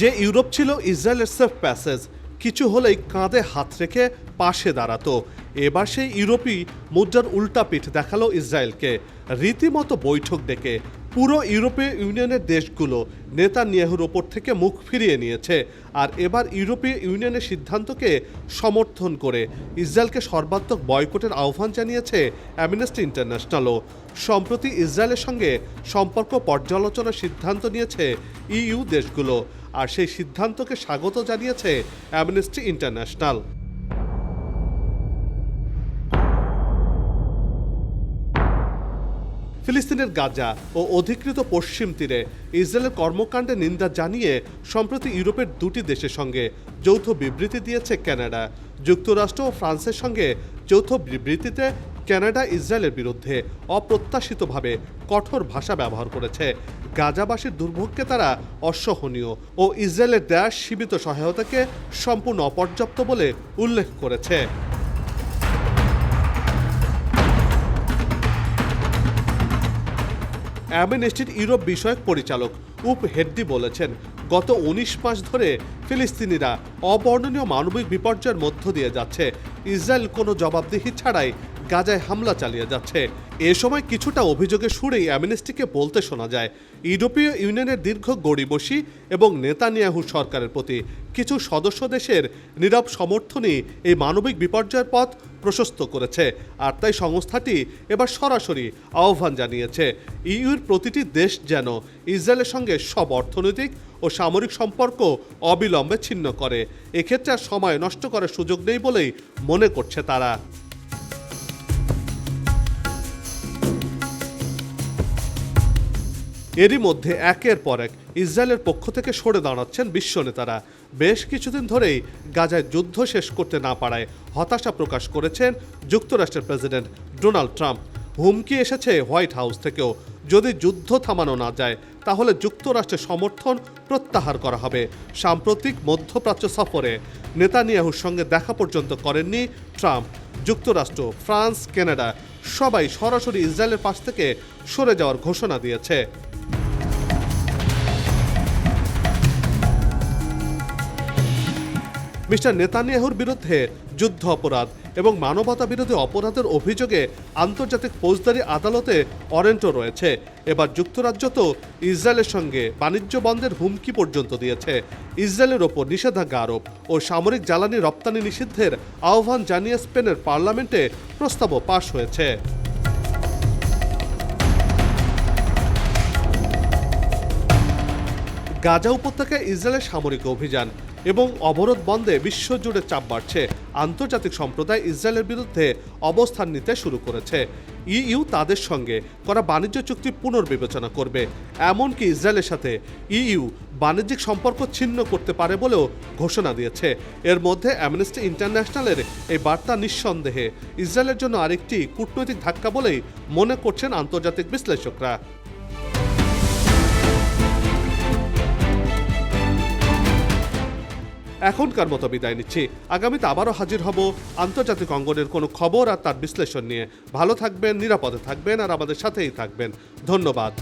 যে ইউরোপ ছিল ইসরায়েলের সেফ প্যাসেজ কিছু হলেই কাঁধে হাত রেখে পাশে দাঁড়াতো। এবার সেই ইউরোপই মুদ্রার উল্টা পিঠ দেখাল ইসরায়েলকে। রীতিমতো বৈঠক ডেকে পুরো ইউরোপীয় ইউনিয়নের দেশগুলো নেতা নেতানিয়াহুর ওপর থেকে মুখ ফিরিয়ে নিয়েছে আর এবার ইউরোপীয় ইউনিয়নের সিদ্ধান্তকে সমর্থন করে ইসরায়েলকে সর্বাত্মক বয়কটের আহ্বান জানিয়েছে অ্যামনেস্টি ইন্টারন্যাশনালও। সম্প্রতি ইসরায়েলের সঙ্গে সম্পর্ক পর্যালোচনার সিদ্ধান্ত নিয়েছে ইইউ দেশগুলো। আর সেই সিদ্ধান্তকে স্বাগত জানিয়েছে অ্যামনেস্টি ইন্টারন্যাশনাল। ফিলিস্তিনের গাজা ও অধিকৃত পশ্চিম তীরে ইসরায়েলের কর্মকাণ্ডে নিন্দা জানিয়ে সম্প্রতি ইউরোপের দুটি দেশের সঙ্গে যৌথ বিবৃতি দিয়েছে কানাডা। যুক্তরাষ্ট্র ও ফ্রান্সের সঙ্গে যৌথ বিবৃতিতে কানাডা ইসরায়েলের বিরুদ্ধে অপ্রত্যাশিতভাবে কঠোর ভাষা ব্যবহার করেছে। গাজাবাসীর দুর্ভোগকে তারা অসহনীয় ও ইসরায়েলের দেয়া সীমিত সহায়তাকে সম্পূর্ণ অপর্যাপ্ত বলে উল্লেখ করেছে। অ্যামনেস্টির ইউরোপ বিষয়ক পরিচালক উপ হেড্ডি বলেছেন, গত উনিশ মাস ধরে ফিলিস্তিনিরা অবর্ণনীয় মানবিক বিপর্যয়ের মধ্য দিয়ে যাচ্ছে। ইসরায়েল কোনো জবাবদিহি ছাড়াই গাজায় হামলা চালিয়ে যাচ্ছে। এ সময় কিছুটা অভিযোগের সুরেই অ্যামনেস্টিকে বলতে শোনা যায়, ইউরোপীয় ইউনিয়নের দীর্ঘ গড়িবসি এবং নেতানিয়াহু সরকারের প্রতি কিছু সদস্য দেশের নীরব সমর্থনই এই মানবিক বিপর্যয়ের পথ প্রশস্ত করেছে। আর তাই সংস্থাটি এবার সরাসরি আহ্বান জানিয়েছে, ইউর প্রতিটি দেশ যেন ইসরায়েলের সঙ্গে সব অর্থনৈতিক ও সামরিক সম্পর্ক অবিলম্বে ছিন্ন করে। এক্ষেত্রে সময় নষ্ট করার সুযোগ নেই বলেই মনে করছে তারা। এরই মধ্যে একের পর এক ইসরায়েলের পক্ষ থেকে সরে দাঁড়াচ্ছেন বিশ্ব নেতারা। বেশ কিছুদিন ধরেই গাজায় যুদ্ধ শেষ করতে না পারায় হতাশা প্রকাশ করেছেন যুক্তরাষ্ট্রের প্রেসিডেন্ট ডোনাল্ড ট্রাম্প। হুমকি এসেছে হোয়াইট হাউস থেকেও। যদি যুদ্ধ থামানো না যায়, তাহলে যুক্তরাষ্ট্রের সমর্থন প্রত্যাহার করা হবে। সাম্প্রতিক মধ্যপ্রাচ্য সফরে নেতানিয়াহুর সঙ্গে দেখা পর্যন্ত করেননি ট্রাম্প। যুক্তরাষ্ট্র, ফ্রান্স, কানাডা সবাই সরাসরি ইসরায়েলের পাশ থেকে সরে যাওয়ার ঘোষণা দিয়েছে। মিস্টার নেতানিয়াহুর বিরুদ্ধে যুদ্ধ অপরাধ এবং মানবতা বিরোধী অপরাধের অভিযোগে আন্তর্জাতিক ফৌজদারি আদালতে ওয়ারেন্টও রয়েছে। এবার যুক্তরাজ্য তো ইসরায়েলের সঙ্গে বাণিজ্য বন্ধের হুমকি পর্যন্ত দিয়েছে। ইসরায়েলের ওপর নিষেধাজ্ঞা আরোপ ও সামরিক জ্বালানি রপ্তানি নিষিদ্ধের আহ্বান জানিয়ে স্পেনের পার্লামেন্টে প্রস্তাবও পাশ হয়েছে। গাজা উপত্যকায় ইসরায়েলের সামরিক অভিযান এবং অবরোধ বন্ধে বিশ্বজুড়ে চাপ বাড়ছে। আন্তর্জাতিক সম্প্রদায় ইসরায়েলের বিরুদ্ধে অবস্থান নিতে শুরু করেছে। ইইউ তাদের সঙ্গে করা বাণিজ্য চুক্তি পুনর্বিবেচনা করবে। এমনকি ইসরায়েলের সাথে ইইউ বাণিজ্যিক সম্পর্ক ছিন্ন করতে পারে বলেও ঘোষণা দিয়েছে। এর মধ্যে অ্যামনেস্টি ইন্টারন্যাশনালের এই বার্তা নিঃসন্দেহে ইসরায়েলের জন্য আরেকটি কূটনৈতিক ধাক্কা বলেই মনে করছেন আন্তর্জাতিক বিশ্লেষকরা। এখনকার মতো বিদায় নিচ্ছি। আগামীতে আবারও হাজির হব আন্তর্জাতিক অঙ্গনের কোনো খবর আর তার বিশ্লেষণ নিয়ে। ভালো থাকবেন, নিরাপদে থাকবেন আর আমাদের সাথেই থাকবেন। ধন্যবাদ।